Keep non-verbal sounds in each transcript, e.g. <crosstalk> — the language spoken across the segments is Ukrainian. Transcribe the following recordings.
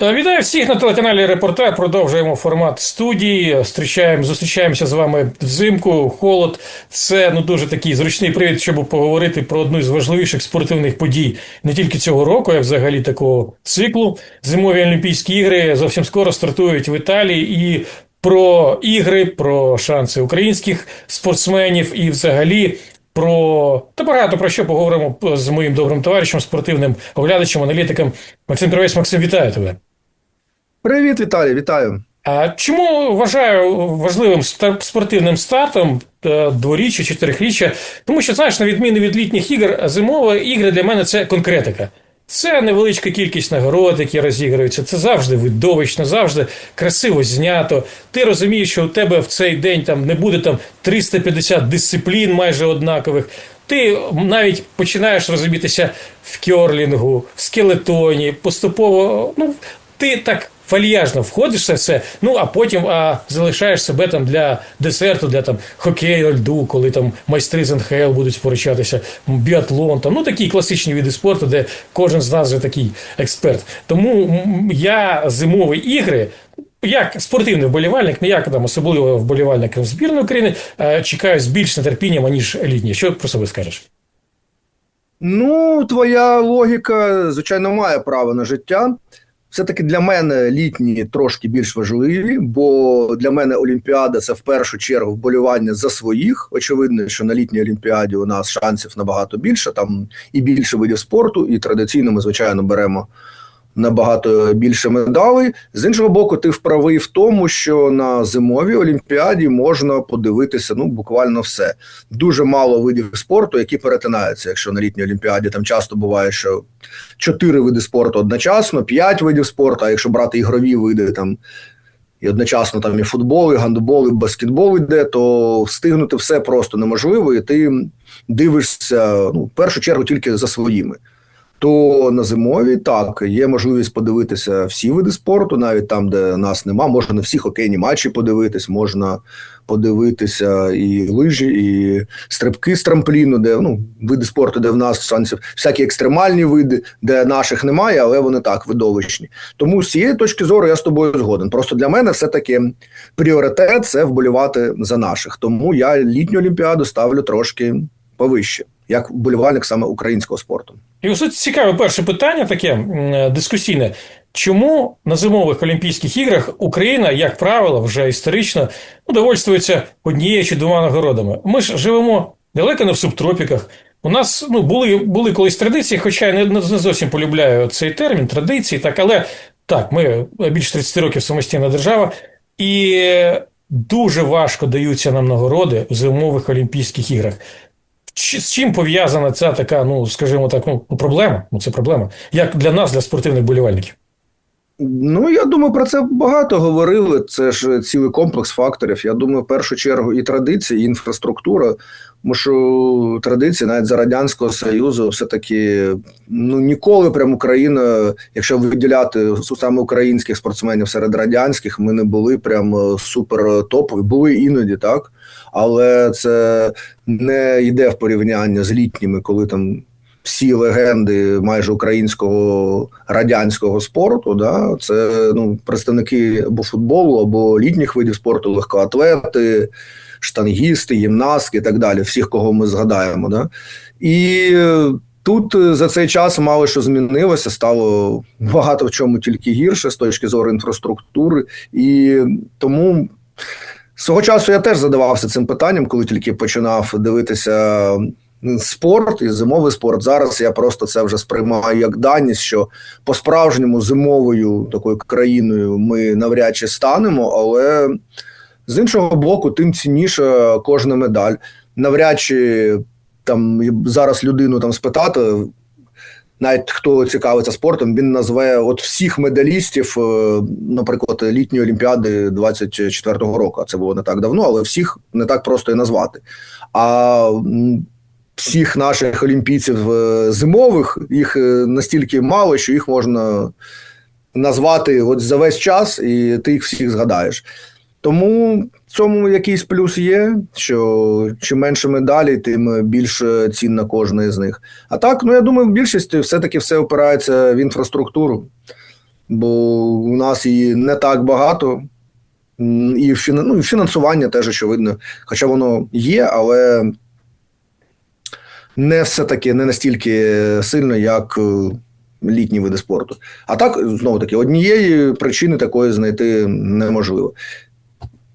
Та Вітаю всіх на телеканалі Репортер. Продовжуємо формат студії. Зустрічаємо, зустрічаємося з вами взимку. Холод це ну дуже такий зручний привід, щоб поговорити про одну з важливіших спортивних подій не тільки цього року, а взагалі такого циклу. Зимові Олімпійські ігри зовсім скоро стартують в Італії і. Про ігри, про шанси українських спортсменів і, взагалі, про та багато про що поговоримо з моїм добрим товаришем, спортивним оглядачем, аналітиком Максим Кривець. Максим, вітаю тебе. Привіт, Віталій, вітаю. А чому вважаю важливим спортивним стартом е, дворіччя, чотирихріччя? Тому що, знаєш, на відміну від літніх ігор, зимові ігри для мене це конкретика. Це невеличка кількість нагород, які розігруються. Це завжди видовищно, завжди красиво знято. Ти розумієш, що у тебе в цей день там не буде там 350 дисциплін майже однакових. Ти навіть починаєш розумітися в кьорлінгу, в скелетоні, поступово. Ну, ти так фальяжно входиш це ну а потім а, залишаєш себе там для десерту, для там хокею льду, коли там майстри з НХЛ будуть сперечатися, біатлон, там, ну такі класичні види спорту, де кожен з нас вже такий експерт. Тому я зимові ігри. Як спортивний вболівальник, не як там особливо вболівальник збірної України, е, чекаю з більш нетерпінням, аніж літні. Що про себе скажеш? Ну, твоя логіка, звичайно, має право на життя. Все-таки для мене літні трошки більш важливі, бо для мене Олімпіада це в першу чергу вболівання за своїх. Очевидно, що на літній Олімпіаді у нас шансів набагато більше, там і більше видів спорту, і традиційно ми, звичайно, беремо набагато більше медалей. З іншого боку, ти вправий в тому, що на зимовій олімпіаді можна подивитися ну буквально все. Дуже мало видів спорту, які перетинаються. Якщо на літній олімпіаді там часто буває, що чотири види спорту одночасно, п'ять видів спорту. А якщо брати ігрові види там. І одночасно там і футбол, і гандбол, і баскетбол йде, то встигнути все просто неможливо, і ти дивишся ну, в першу чергу тільки за своїми то на зимові так є можливість подивитися всі види спорту, навіть там, де нас нема. Можна на всі хокейні матчі подивитись, можна подивитися і лижі, і стрибки з трампліну, де ну види спорту, де в нас шансів, всякі екстремальні види, де наших немає, але вони так видовищні. Тому з цієї точки зору я з тобою згоден. Просто для мене все таки пріоритет це вболівати за наших. Тому я літню олімпіаду ставлю трошки повище, як вболівальник саме українського спорту. І ось цікаве перше питання, таке дискусійне. Чому на зимових Олімпійських іграх Україна, як правило, вже історично ну, довольствується однією чи двома нагородами? Ми ж живемо далеко не в субтропіках. У нас ну, були, були колись традиції, хоча я не, не зовсім полюбляю цей термін, традиції, так, але так, ми більше 30 років самостійна держава, і дуже важко даються нам нагороди в зимових Олімпійських іграх. З чим пов'язана ця така, ну скажімо так, ну проблема? Ну це проблема. Як для нас, для спортивних болівальників. Ну, я думаю, про це багато говорили. Це ж цілий комплекс факторів. Я думаю, в першу чергу і традиції, і інфраструктура. Тому що традиції навіть за радянського союзу, все таки ну ніколи прям Україна, якщо виділяти саме українських спортсменів серед радянських, ми не були прям супер топові. Були іноді так, але це не йде в порівняння з літніми, коли там всі легенди майже українського радянського спорту, да, це ну, представники або футболу, або літніх видів спорту, легкоатлети, штангісти, гімнастки і так далі, всіх, кого ми згадаємо. Да. І тут за цей час мало що змінилося, стало багато в чому тільки гірше з точки зору інфраструктури. І тому свого часу я теж задавався цим питанням, коли тільки починав дивитися спорт і зимовий спорт. Зараз я просто це вже сприймаю як даність, що по-справжньому зимовою такою країною ми навряд чи станемо, але з іншого боку, тим цінніша кожна медаль. Навряд чи там зараз людину там спитати. Навіть хто цікавиться спортом, він назве от всіх медалістів, е, наприклад, літньої олімпіади 24-го року. Це було не так давно, але всіх не так просто і назвати. А всіх наших олімпійців е, зимових їх е, настільки мало, що їх можна назвати от за весь час, і ти їх всіх згадаєш. Тому в цьому якийсь плюс є, що чим менше медалей, тим більше цінна кожна з них. А так, ну я думаю, в більшості все-таки все опирається в інфраструктуру. бо у нас її не так багато. І ну, фінансування теж очевидно. Хоча воно є, але не все таки не настільки сильно, як е, літні види спорту. А так, знову таки, однієї причини такої знайти неможливо.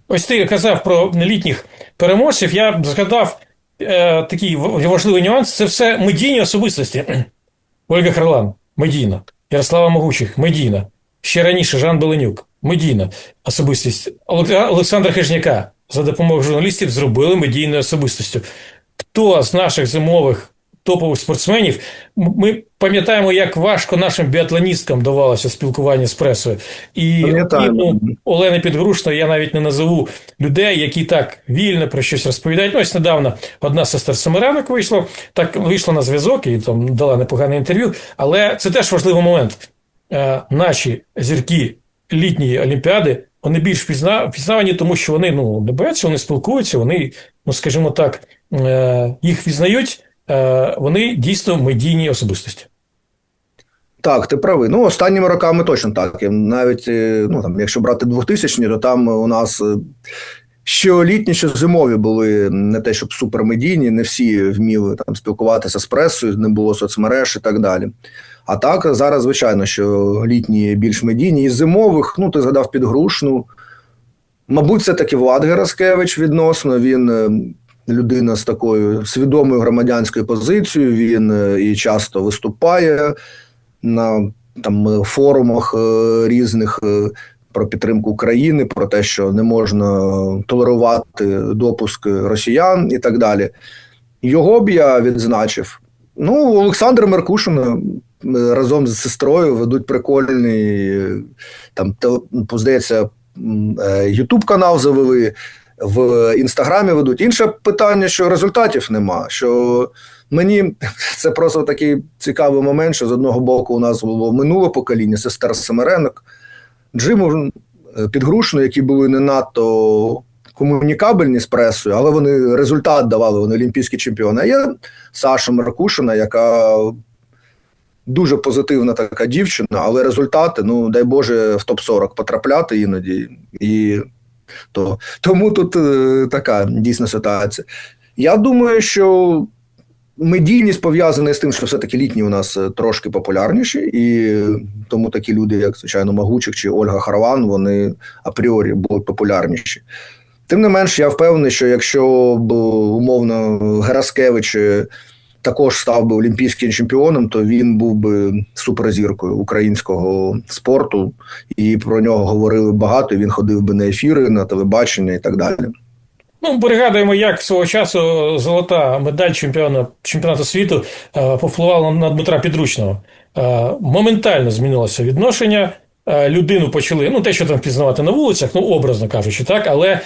Ось ти казав про літніх переможців. Я згадав е, такий важливий нюанс: це все медійні особистості. <clears throat> Ольга Харлан, медійна, Ярослава Могучих, медійна. Ще раніше Жан Беленюк, медійна особистість. Олександра Хижняка за допомогою журналістів зробили медійною особистістю. Хто з наших зимових топових спортсменів? Ми пам'ятаємо, як важко нашим біатлоністкам давалося спілкування з пресою. І ну, Олени Підгрушної я навіть не назову людей, які так вільно про щось розповідають. Ну, ось недавно одна сестер Семиранок вийшла, так вийшла на зв'язок і там дала непогане інтерв'ю. Але це теж важливий момент. Е, наші зірки літньої олімпіади вони більш пізна, пізнавані, тому що вони ну, не бояться, вони спілкуються, вони, ну скажімо так, е, їх візнають, вони дійсно медійні особистості. Так, ти правий. Ну, останніми роками точно так. Навіть е, ну, там, якщо брати 2000-ні, то там у нас е, що літні, що зимові були не те, щоб супермедійні, не всі вміли там спілкуватися з пресою, не було соцмереж і так далі. А так, зараз, звичайно, що літні більш медійні, і зимових, ну, ти згадав підгрушну. Мабуть, це таки Влад Гераскевич відносно. Він е, людина з такою свідомою громадянською позицією. Він е, і часто виступає на там форумах е, різних е, про підтримку України, про те, що не можна толерувати допуск росіян і так далі. Його б я відзначив. Ну, Олександр Меркушин разом з сестрою ведуть прикольний там, здається, Ютуб канал завели, в інстаграмі ведуть. Інше питання, що результатів нема. Що мені <laughs> це просто такий цікавий момент, що з одного боку у нас було минуле покоління, сестер Семеренок, Джиму Підгрушну, які були не надто комунікабельні з пресою, але вони результат давали, вони олімпійські чемпіони. А є Саша Маркушина, яка дуже позитивна така дівчина, але результати, ну дай Боже, в топ-40 потрапляти іноді. І то, тому тут е, така дійсна ситуація. Я думаю, що медійність пов'язана з тим, що все-таки літні у нас е, трошки популярніші, і тому такі люди, як звичайно, Магучик чи Ольга Харван, вони апріорі будуть популярніші. Тим не менш, я впевнений, що якщо б умовно Гераскевич е, також став би олімпійським чемпіоном, то він був би суперзіркою українського спорту, і про нього говорили багато. Він ходив би на ефіри, на телебачення і так далі. Ну, пригадуємо, як свого часу золота медаль чемпіона, чемпіонату світу е, повпливала на Дмитра Підручного. Е, моментально змінилося відношення. Е, людину почали, ну, те, що там впізнавати на вулицях, ну, образно кажучи, так, але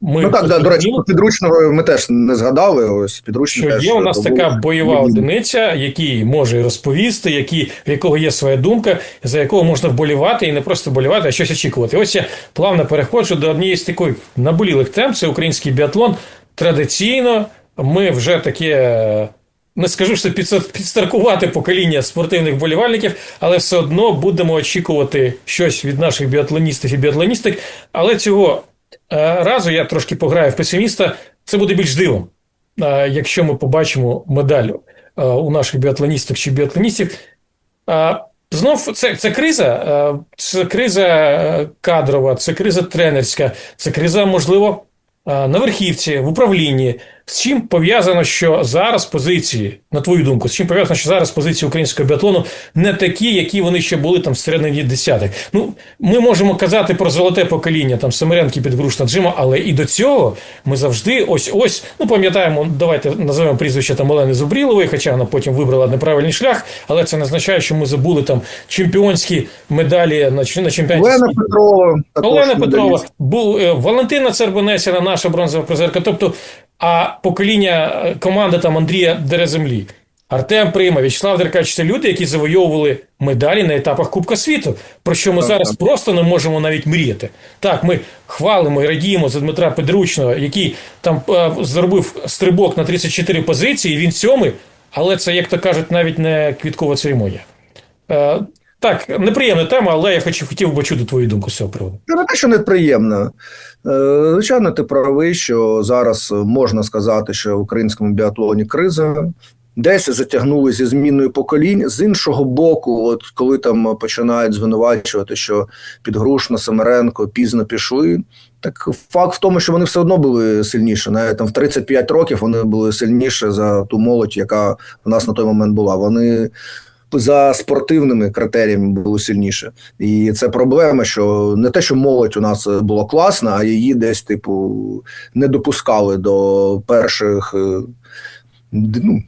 ми Ну так, да, до речі, підручного ми теж не згадали. Ось підручний що є у нас така бойова одиниця, який може розповісти, який, в якого є своя думка, за якого можна вболівати і не просто вболівати, а щось очікувати. Ось я плавно переходжу до однієї з таких наболілих тем. Це український біатлон. Традиційно ми вже таке. Не скажу, що підстаркувати покоління спортивних вболівальників, але все одно будемо очікувати щось від наших біатлоністів і біатлоністок. Але цього разу я трошки пограю в песиміста. Це буде більш дивом, е, якщо ми побачимо медаль е, у наших біатлоністок чи біатлоністів. Е, Знов це, це криза, е, це криза е, кадрова, це криза тренерська, це криза, можливо, е, на верхівці, в управлінні. З чим пов'язано, що зараз позиції, на твою думку, з чим пов'язано, що зараз позиції українського біатлону не такі, які вони ще були там в середині десятих. Ну, ми можемо казати про золоте покоління, там Семеренки, Підгрушна, Джима, але і до цього ми завжди ось ось. Ну, пам'ятаємо, давайте називаємо прізвище там Олени Зубрілової, хоча вона потім вибрала неправильний шлях, але це не означає, що ми забули там чемпіонські медалі на, на чемпіонаті. Олена. Петрова. Олена Петрова, був е, Валентина Цербонесіна, наша бронзова призерка. Тобто, а покоління е, команди там Андрія Дереземлі, Артем Прима, В'ячеслав Деркач це люди, які завойовували медалі на етапах Кубка світу, про що ми Так, зараз так. просто не можемо навіть мріяти. Так, ми хвалимо і радіємо за Дмитра Підручного, який там е, зробив стрибок на 34 позиції, він сьомий, але це, як то кажуть, навіть не квіткова церемонія. Е, Так, неприємна тема, але я хочу, хотів би чути твою думку з цього приводу. Не те, що неприємно. Е, Звичайно, ти правий, що зараз можна сказати, що в українському біатлоні криза. Десь затягнули зі зміною поколінь. З іншого боку, от коли там починають звинувачувати, що Підгрушна, Семеренко пізно пішли. Так факт в тому, що вони все одно були сильніші. Навіть там в 35 років вони були сильніші за ту молодь, яка в нас на той момент була. Вони за спортивними критеріями були сильніше. І це проблема, що не те, що молодь у нас була класна, а її десь, типу, не допускали до перших. е, Ну,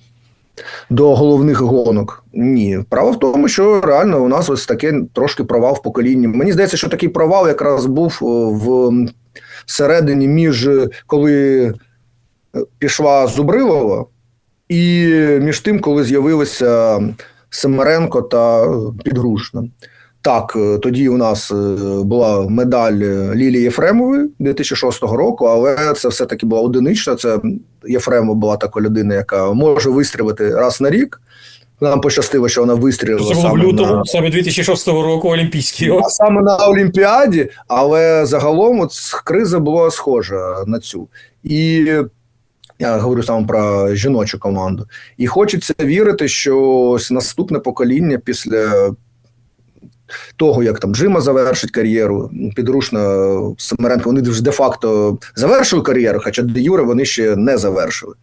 до головних гонок. Ні. Право в тому, що реально у нас ось таке трошки провал в поколінні. Мені здається, що такий провал якраз був о, в середині між коли е, пішла Зубрилова, і між тим, коли з'явилися Семеренко та Підгрушна. Так, е, тоді у нас е, була медаль Лілії Єфремової 2006 року, але це все-таки була одинична. Це Єфремова була така людина, яка може вистрілити раз на рік. Нам пощастило, що вона вистрілила Це було в лютому, на, саме 2006 року, Олімпійський. а саме на Олімпіаді, але загалом от криза була схожа на цю. І я говорю саме про жіночу команду. І хочеться вірити, що наступне покоління після того, як там Джима завершить кар'єру, підручна Семеренко, вони вже де-факто завершили кар'єру, хоча де Юре вони ще не завершили.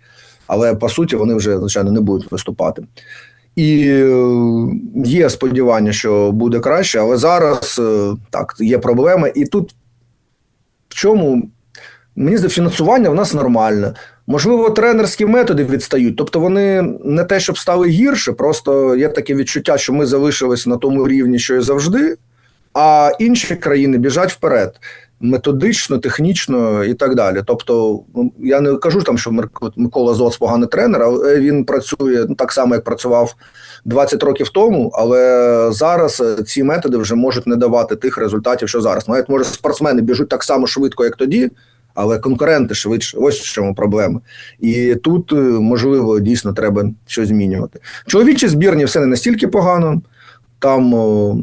Але по суті вони вже, звичайно, не будуть виступати. І е, є сподівання, що буде краще, але зараз е, так, є проблеми. І тут в чому мені здається, фінансування в нас нормальне. Можливо, тренерські методи відстають. Тобто вони не те, щоб стали гірше, просто є таке відчуття, що ми залишились на тому рівні, що і завжди, а інші країни біжать вперед. Методично, технічно і так далі. Тобто, я не кажу там, що Микола Зоц поганий тренер, але він працює так само, як працював 20 років тому. Але зараз е, ці методи вже можуть не давати тих результатів, що зараз. Навіть може спортсмени біжуть так само швидко, як тоді, але конкуренти швидше. Ось в чому проблема. І тут е, можливо дійсно треба щось змінювати. Чоловічі збірні все не настільки погано. Там о,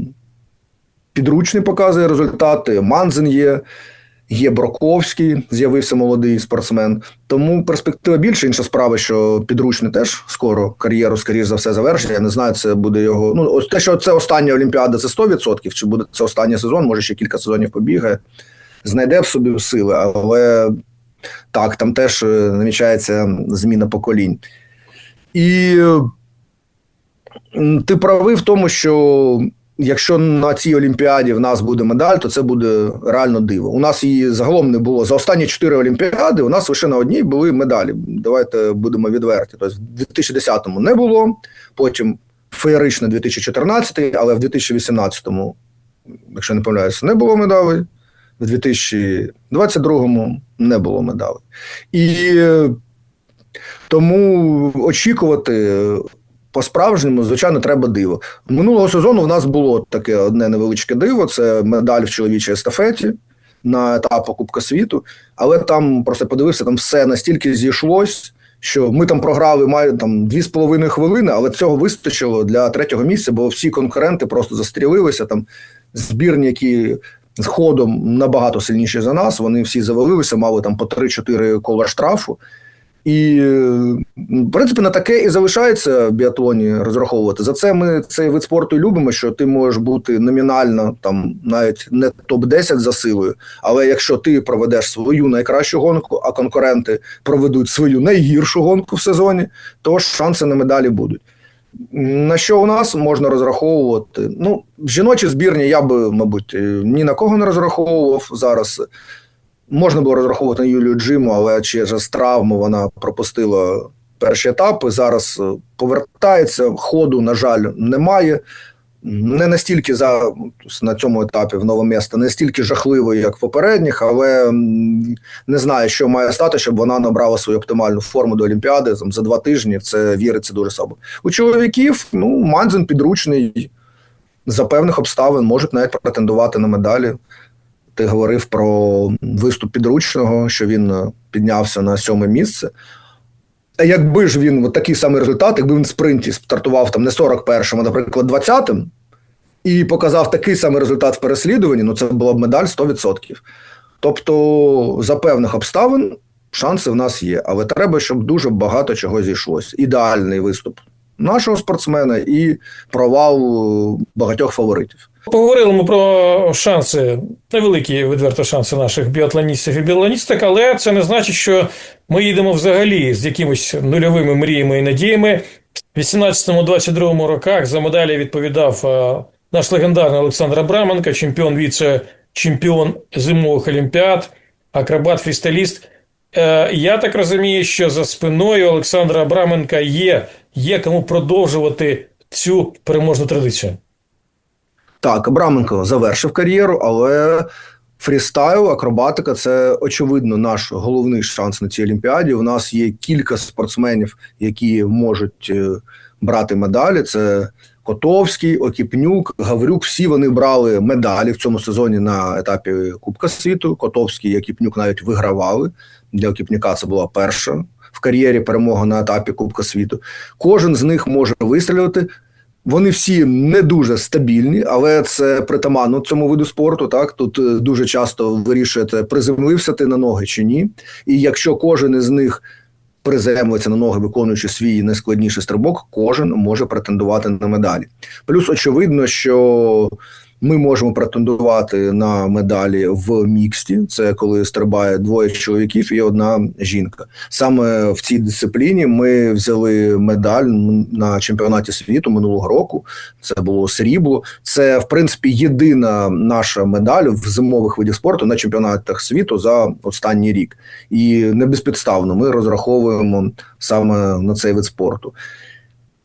підручний показує результати. Манзен є, є Броковський, з'явився молодий спортсмен. Тому перспектива більше. Інша справа, що підручний теж скоро кар'єру, скоріш за все, завершить. Я не знаю, це буде його. Ну, те, що це остання Олімпіада, це 100%, чи буде це останній сезон, може ще кілька сезонів побігає, знайде в собі сили, але так, там теж е, намічається зміна поколінь. І ти правий в тому, що якщо на цій Олімпіаді в нас буде медаль, то це буде реально диво. У нас її загалом не було. За останні чотири Олімпіади у нас лише на одній були медалі. Давайте будемо відверті. Тобто в 2010-му не було, потім феєрично 2014, але в 2018-му, якщо не помиляюся, не було медалей. В 2022-му не було медалей. І е, тому очікувати по-справжньому, звичайно, треба диво. Минулого сезону в нас було таке одне невеличке диво: це медаль в чоловічій естафеті на етапу Кубка світу. Але там просто подивився, там все настільки зійшлось, що ми там програли має там дві з половиною хвилини, але цього вистачило для третього місця, бо всі конкуренти просто застрілилися. Там збірні, які з ходом набагато сильніші за нас. Вони всі завалилися, мали там по 3-4 кола штрафу. І, в принципі, на таке і залишається в біатлоні розраховувати. За це ми цей вид спорту любимо, що ти можеш бути номінально там навіть не топ-10 за силою, але якщо ти проведеш свою найкращу гонку, а конкуренти проведуть свою найгіршу гонку в сезоні, то шанси на медалі будуть. На що у нас можна розраховувати? Ну, в жіночі збірні я би, мабуть, ні на кого не розраховував зараз. Можна було розраховувати на Юлію Джиму, але через травму вона пропустила перші етапи. Зараз е, повертається. Ходу, на жаль, немає. Не настільки за на цьому етапі в нове місто, не настільки жахливо, як в попередніх, але не знаю, що має стати, щоб вона набрала свою оптимальну форму до Олімпіади там, за два тижні. Це віриться дуже слабо. У чоловіків ну Манзен підручний за певних обставин можуть навіть претендувати на медалі. Ти говорив про виступ підручного, що він е, піднявся на сьоме місце. А якби ж він от такий самий результат, якби він в спринті стартував там не 41-м, а, наприклад, 20-м, і показав такий самий результат в переслідуванні, ну це була б медаль 100%. Тобто, за певних обставин шанси в нас є, але треба, щоб дуже багато чого зійшлося. Ідеальний виступ нашого спортсмена і провал е, багатьох фаворитів. Поговорили ми про шанси, невеликі відверто шанси наших біатлоністів і біатлоністок, але це не значить, що ми їдемо взагалі з якимись нульовими мріями і надіями. В 18-22 роках за медалі відповідав е, наш легендарний Олександр Абраменко, чемпіон віце-чемпіон зимових олімпіад, акробат, фрістайліст. Е, Я так розумію, що за спиною Олександра Абраменка є, є кому продовжувати цю переможну традицію. Так, Абраменко завершив кар'єру, але фрістайл, акробатика це очевидно наш головний шанс на цій олімпіаді. У нас є кілька спортсменів, які можуть е, брати медалі. Це Котовський, Окіпнюк, Гаврюк. Всі вони брали медалі в цьому сезоні на етапі Кубка світу. Котовський і Окіпнюк навіть вигравали. Для Окіпнюка це була перша в кар'єрі перемога на етапі Кубка світу. Кожен з них може вистрілити. Вони всі не дуже стабільні, але це притаманно цьому виду спорту. Так тут е, дуже часто вирішуєте, приземлився ти на ноги чи ні. І якщо кожен із них приземлиться на ноги, виконуючи свій найскладніший стрибок, кожен може претендувати на медалі. Плюс очевидно, що ми можемо претендувати на медалі в міксті. Це коли стрибає двоє чоловіків і одна жінка. Саме в цій дисципліні ми взяли медаль на чемпіонаті світу минулого року. Це було срібло. Це в принципі єдина наша медаль в зимових видах спорту на чемпіонатах світу за останній рік. І не безпідставно ми розраховуємо саме на цей вид спорту.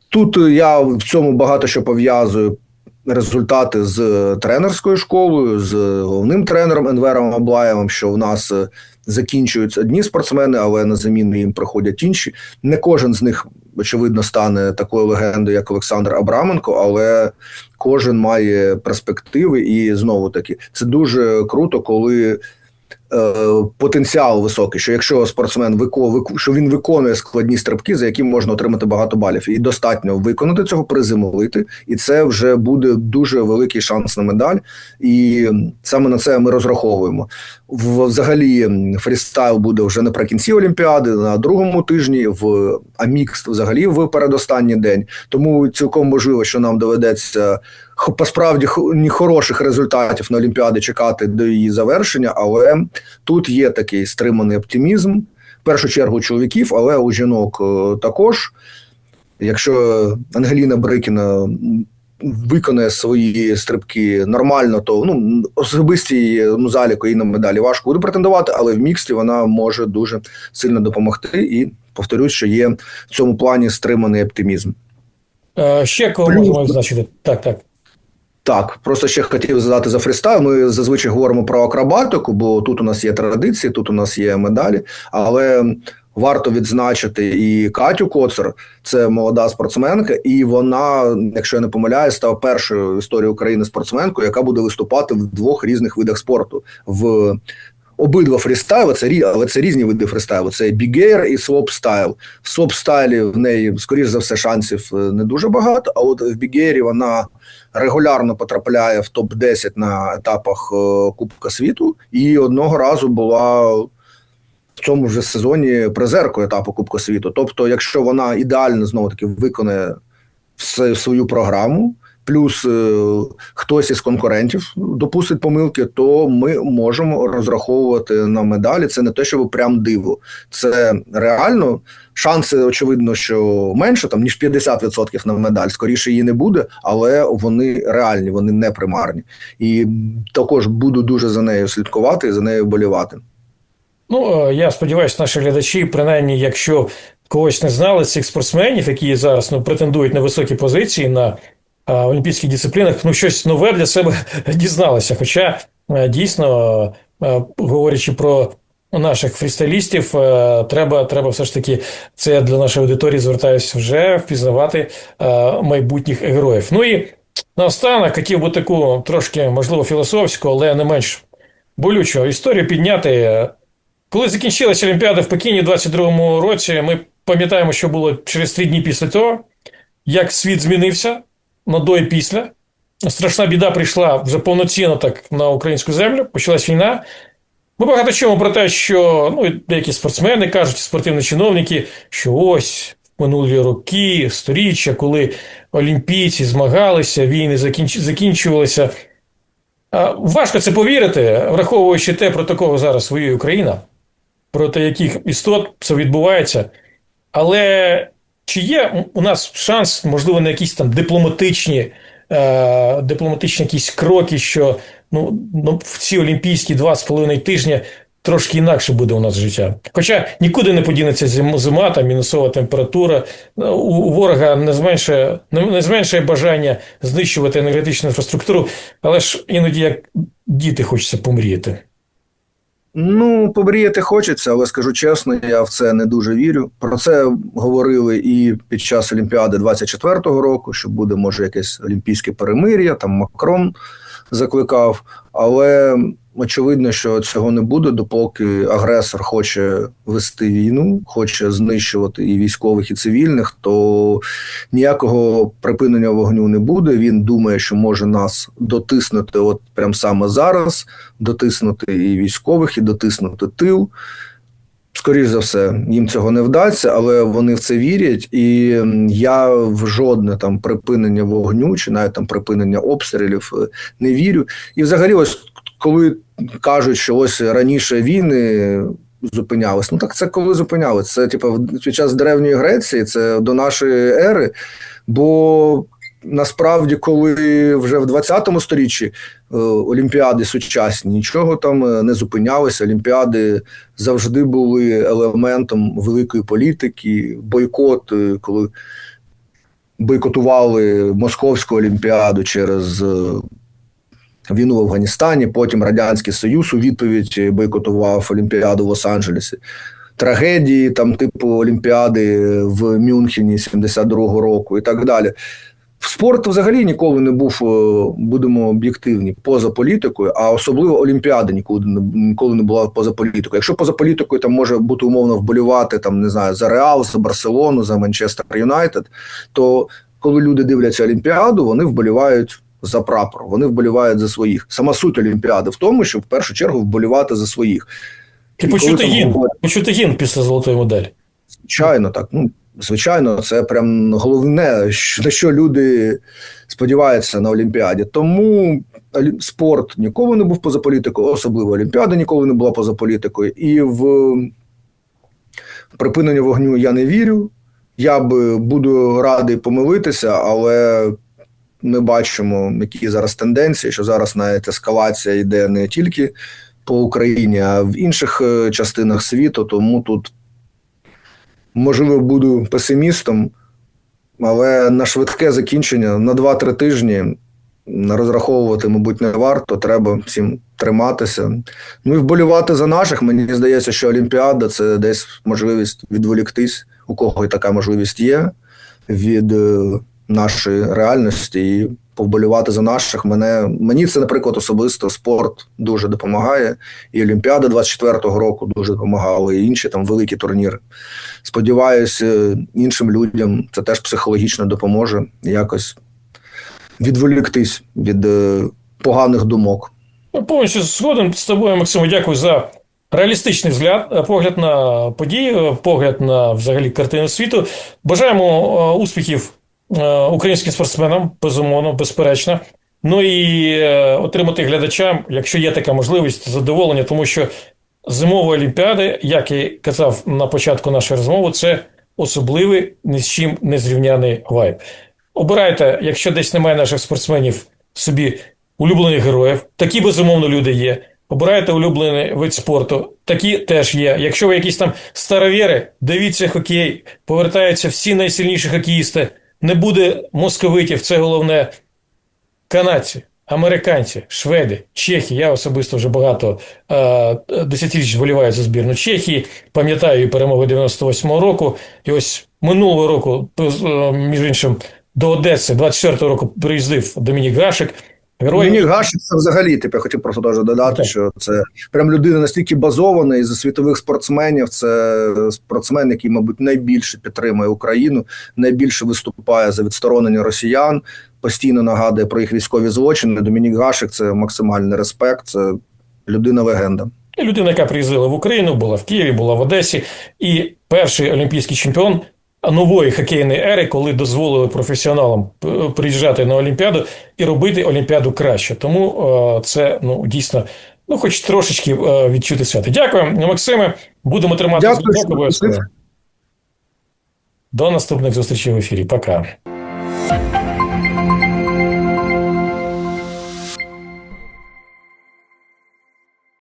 Тут я в цьому багато що пов'язую результати з тренерською школою, з головним тренером Енвером Аблаєвим, що в нас е, закінчуються одні спортсмени, але на заміну їм приходять інші. Не кожен з них, очевидно, стане такою легендою, як Олександр Абраменко, але кожен має перспективи, і знову таки це дуже круто, коли. Е, Потенціал високий, що якщо спортсмен вико, що він виконує складні стрибки, за які можна отримати багато балів, і достатньо виконати цього, приземлити, і це вже буде дуже великий шанс на медаль. І саме на це ми розраховуємо. Взагалі, фрістайл буде вже наприкінці Олімпіади, на другому тижні, в Амікс взагалі в передостанній день. Тому цілком можливо, що нам доведеться по справді хороших результатів на Олімпіади чекати до її завершення, але тут є такий стриманий оптимізм. В першу чергу чоловіків, але у жінок е, також. Якщо Ангеліна Брикіна виконає свої стрибки нормально, то ну особистій ну, заліку і на медалі важко буде претендувати, але в міксті вона може дуже сильно допомогти. І повторюсь, що є в цьому плані стриманий оптимізм. Е, Ще кого Плюс- можемо відзначити? Так, так. Так, просто ще хотів задати за фрістайл. Ми зазвичай говоримо про акробатику, бо тут у нас є традиції, тут у нас є медалі. Але варто відзначити і Катю Коцер, це молода спортсменка, і вона, якщо я не помиляюсь, стала першою в історії України спортсменкою, яка буде виступати в двох різних видах спорту. В Обидва фрістайли, це але це різні види фрістайлу. Це бігейр і слоп-стайл. В слоп-стайлі в неї, скоріш за все, шансів е, не дуже багато. А от в бігейрі вона регулярно потрапляє в топ 10 на етапах е, Кубка світу, і одного разу була в цьому ж сезоні призеркою етапу Кубка світу. Тобто, якщо вона ідеально знову таки виконає свою програму. Плюс е, хтось із конкурентів допустить помилки, то ми можемо розраховувати на медалі. Це не те, що прям диво. Це реально шанси, очевидно, що менше там ніж 50% на медаль. Скоріше її не буде, але вони реальні, вони не примарні. І також буду дуже за нею слідкувати і за нею болівати. Ну, е, я сподіваюся, наші глядачі, принаймні, якщо когось не знали цих спортсменів, які зараз ну, претендують на високі позиції на олімпійських дисциплінах, ну щось нове для себе <laughs> дізналися. Хоча е, дійсно, е, говорячи про наших фрістайлістів, е, треба, треба все ж таки це для нашої аудиторії звертаюся вже впізнавати е, майбутніх героїв. Ну і наостанок хотів би таку трошки, можливо, філософську, але не менш болючу історію підняти. Коли закінчилася Олімпіада в Пекіні у 22-му році, ми пам'ятаємо, що було через три дні після того, як світ змінився на до і після. страшна біда прийшла вже повноцінно так на українську землю, почалась війна. Ми багато чому про те, що ну, деякі спортсмени кажуть, спортивні чиновники, що ось в минулі роки, сторіччя, коли олімпійці змагалися, війни закінч... закінчувалися. Важко це повірити, враховуючи те, проти кого зараз воює Україна, проти яких істот це відбувається. Але чи є у нас шанс, можливо, на якісь там дипломатичні, е, дипломатичні якісь кроки, що ну, ну, в ці олімпійські два з половиною тижні трошки інакше буде у нас життя. Хоча нікуди не подінеться зим- зима, там мінусова температура, у у ворога не зменшує, не зменшує бажання знищувати енергетичну інфраструктуру, але ж іноді як діти хочеться помріяти. Ну, побріяти хочеться, але скажу чесно, я в це не дуже вірю. Про це говорили і під час Олімпіади 24-го року, що буде може якесь олімпійське перемир'я, там Макрон закликав. Але очевидно, що цього не буде, допоки агресор хоче вести війну, хоче знищувати і військових, і цивільних, то ніякого припинення вогню не буде. Він думає, що може нас дотиснути, от прямо саме зараз, дотиснути і військових, і дотиснути тил. Скоріше за все, їм цього не вдасться, але вони в це вірять, і я в жодне там припинення вогню чи навіть там припинення обстрілів е, не вірю. І взагалі, ось коли кажуть, що ось раніше війни зупинялись, ну так це коли зупинялись? Це типу під час древньої Греції, це до нашої ери. Бо насправді, коли вже в 20-му сторіччі е, олімпіади сучасні, нічого там е, не зупинялося. Олімпіади завжди були елементом великої політики, бойкот, е, коли бойкотували Московську олімпіаду через війну в Афганістані, потім Радянський Союз у відповідь бойкотував Олімпіаду в Лос-Анджелесі. Трагедії, там, типу Олімпіади в Мюнхені 72-го року і так далі. Спорт взагалі ніколи не був, е, будемо об'єктивні, поза політикою, а особливо Олімпіада ніколи не ніколи не була поза політикою. Якщо поза політикою там може бути умовно вболівати там, не знаю, за Реал, за Барселону, за Манчестер Юнайтед, то коли люди дивляться Олімпіаду, вони вболівають за прапор, вони вболівають за своїх. Сама суть Олімпіади в тому, щоб в першу чергу вболівати за своїх. І І почути гімн, почути гімн після золотої медалі. Звичайно, так. Ну, звичайно, це прям головне, на що люди сподіваються на Олімпіаді. Тому спорт ніколи не був поза політикою, особливо Олімпіада ніколи не була поза політикою. І в припинення вогню я не вірю. Я б буду радий помилитися, але ми бачимо, які зараз тенденції, що зараз навіть ескалація йде не тільки по Україні, а в інших е, частинах світу. Тому тут можливо, буду песимістом, але на швидке закінчення на 2-3 тижні розраховувати, мабуть, не варто. Треба всім триматися. Ну і вболівати за наших. Мені здається, що Олімпіада це десь можливість відволіктись, у кого і така можливість є від е, нашої реальності і повболівати за наших. Мене мені це, наприклад, особисто спорт дуже допомагає. І Олімпіада 24-го року дуже допомагала, і інші там великі турніри. Сподіваюся, іншим людям це теж психологічно допоможе якось відволіктись від е, поганих думок. Ну, Повністю згоден з тобою, Максиму, дякую за реалістичний взгляд, е, погляд на події, е, погляд на взагалі картину світу. Бажаємо е, успіхів е, українським спортсменам, безумовно, безперечно. Ну і е, отримати глядачам, якщо є така можливість, задоволення, тому що зимова олімпіади, як і казав на початку нашої розмови, це особливий ні з чим не зрівняний вайб. Обирайте, якщо десь немає наших спортсменів, собі улюблених героїв. Такі безумовно люди є. Обирайте улюблений вид спорту. Такі теж є. Якщо ви якісь там старовіри, дивіться хокей, повертаються всі найсильніші хокеїсти. Не буде московитів, це головне. Канадці, американці, шведи, чехи. Я особисто вже багато е, десятиріч вболіваю за збірну Чехії. Пам'ятаю її перемоги 98-го року. І ось минулого року, е, між іншим, до Одеси 24-го року приїздив Домінік Гашик. Герой Мені Гашик це взагалі, типу, я хотів просто теж додати, Так. що це прям людина настільки базована і за світових спортсменів. Це спортсмен, який, мабуть, найбільше підтримує Україну, найбільше виступає за відсторонення росіян. постійно нагадує про їх військові злочини. Домінік Гашик це максимальний респект. Це людина легенда. Людина, яка приїздила в Україну, була в Києві, була в Одесі, і перший олімпійський чемпіон нової хокейної ери, коли дозволили професіоналам приїжджати на Олімпіаду і робити Олімпіаду краще. Тому е, це ну дійсно. Ну, хоч трошечки е, відчути свято. Дякую, Максиме. Будемо тримати зв'язок обов'язково. До наступних зустрічей в ефірі. Пока.